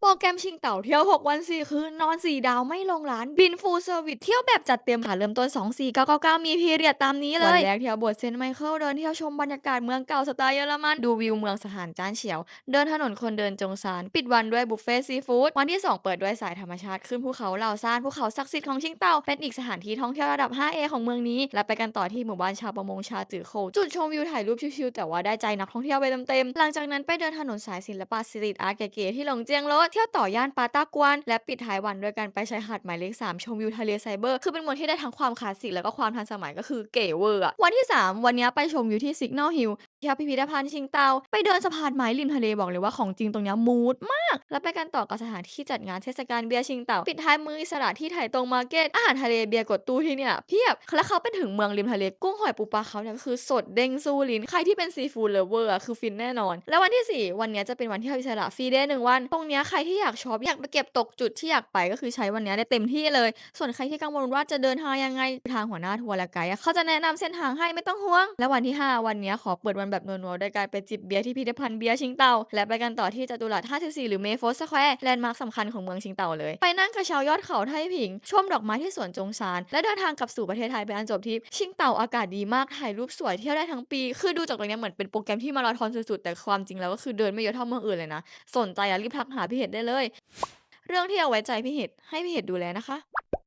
Bye. แกรมชิงเต่าเที่ยว 6 วัน 4 คืน นอน 4 ดาวไม่ลงร้าน บิน Full Service เที่ยวแบบจัดเต็มค่ะเริ่มต้น 24,999 มีพีเรียดตามนี้เลย วันแรกเที่ยวบสถ์เซนต์ไมเคิลเดินเที่ยวชมบรรยากาศเมืองเก่าสไตล์เยอรมัน ดูวิวเมืองสถานจานเฉียว เดินถนนคนเดินจงซานปิดวันด้วยบุฟเฟ่ซีฟู้ด วันที่ 2 เปิดด้วยสายธรรมชาติขึ้นภูเขาเหล่าซานภูเขาศักดิ์สิทธิ์ของชิงเต่า เป็นอีกสถานที่ท่องเที่ยวระดับ 5A ของเมืองนี้ และไปกันต่อที่หมู่บ้านชาวประมงชาจือโคจุดชมวิวถ่ายรูปชิลๆแต่ว่าได้ใจนักท่องเที่ยวไปเต็มๆหลังจากนั้นไปเดินถนนสายศิลปะสตรีทอาร์ตเก๋ๆที่หลงเจียงโรดเที่ยวต่อย่านปาตากวนและปิดท้ายวันด้วยการไปชายหาดหมายเลข 3 ชมวิวทะเลไซเบอร์ คือเป็นเมืองที่ได้ทั้งความคลาสสิกแล้วก็ความทันสมัยก็คือเก๋เวอร์อะวันที่ 3 วันนี้ไปชมวิวที่ซิกนอลฮิลที่พิพิธภัณฑ์ชิงเตา ไปเดินสะพานไม้ริมทะเลบอกเลยว่าของจริงตรงนี้มูดมาก แล้วไปกันต่อกับสถานที่จัดงานเทศกาลเบียร์ชิงเต่า ปิดท้ายมืออิสระที่ไถตรงมาร์เก็ต อาหารทะเลเบียร์กดตู้ที่เนี่ยเพียบ แล้วเขาเป็นถึงเมืองริมทะเล กุ้งหอยปูปลาเขาเนี่ยก็คือสดเด้งสู้ลิ้น ใครที่เป็นซีฟู้ดเลเวอร์อะคือฟินแน่นอน แล้ววันที่ 4 วันนี้จะเป็นวันที่ยวอิสระฟรีเดย์หนึ่งวัน ตรงเนี้ยใครที่อยากช็อปอยากไปเก็บตกจุดที่อยากไปก็คือใช้วันนี้ได้เต็มที่เลย ส่วนใครที่กังวลว่าจะเดินทางยังไงทางหัวหน้าทัวร์และไกด์เขาจะแนะนำเส้นทางให้ไม่ต้องห่วง และวันที่ 5 วันนี้ขอเปิดวันแบบนัวๆโดยการไปจิบเบียร์ที่พิพิธภัณฑ์เบียร์ชิงเต่าและไปกันต่อที่จตุรัส54หรือเมโฟสแควร์แลนด์มาร์คสำคัญของเมืองชิงเต่าเลย ไปนั่งกระเช้ายอดเขาไทผิง ชมดอกไม้ที่สวนจงซาน และเดินทางกลับสู่ประเทศไทยเป็นอันจบที่ชิงเต่าอากาศดีมากถ่ายรูปสวยเที่ยวได้ทั้งปี คือดูจากตรงนี้เหมือนเป็นโปรแกรมที่มาราธอนสุดๆแต่ความจริงแล้วก็คือเดินไม่เยอะเท่าเมืองอื่นเลยนะ สนใจอะรีบทักหาพี่เห็ดได้เลย เรื่องที่เอาไว้ใจพี่เห็ดให้พี่เห็ดดูแลนะคะ